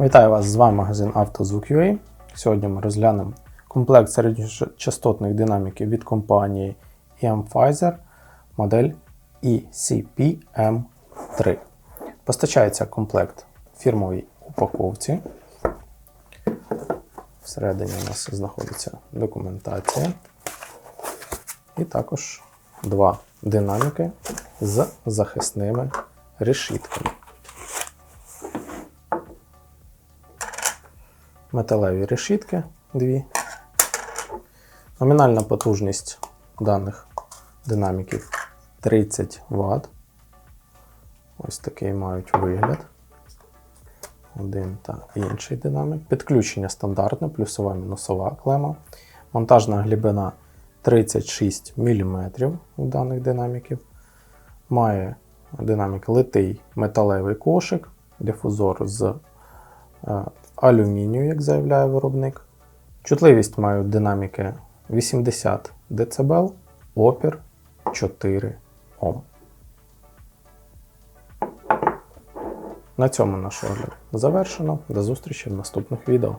Вітаю вас! З вами магазин «Автозвук.UA». Сьогодні ми розглянемо комплект середньочастотних динаміків від компанії EM Pfizer модель E ECPM3. Постачається комплект в фірмовій упаковці. Всередині у нас знаходиться документація. І також два динаміки з захисними решітками. Металеві решітки дві. Номінальна потужність даних динаміків 30 Вт. Ось такий мають вигляд. Один та інший динамік. Підключення стандартне, плюсова мінусова клема. Монтажна глибина 36 мм у даних динаміків. Має динамік литий металевий кошик, дифузор з е, алюмінію, як заявляє виробник. Чутливість мають динаміки 80 дБ, опір 4 Ом. На цьому наш огляд завершено. До зустрічі в наступних відео.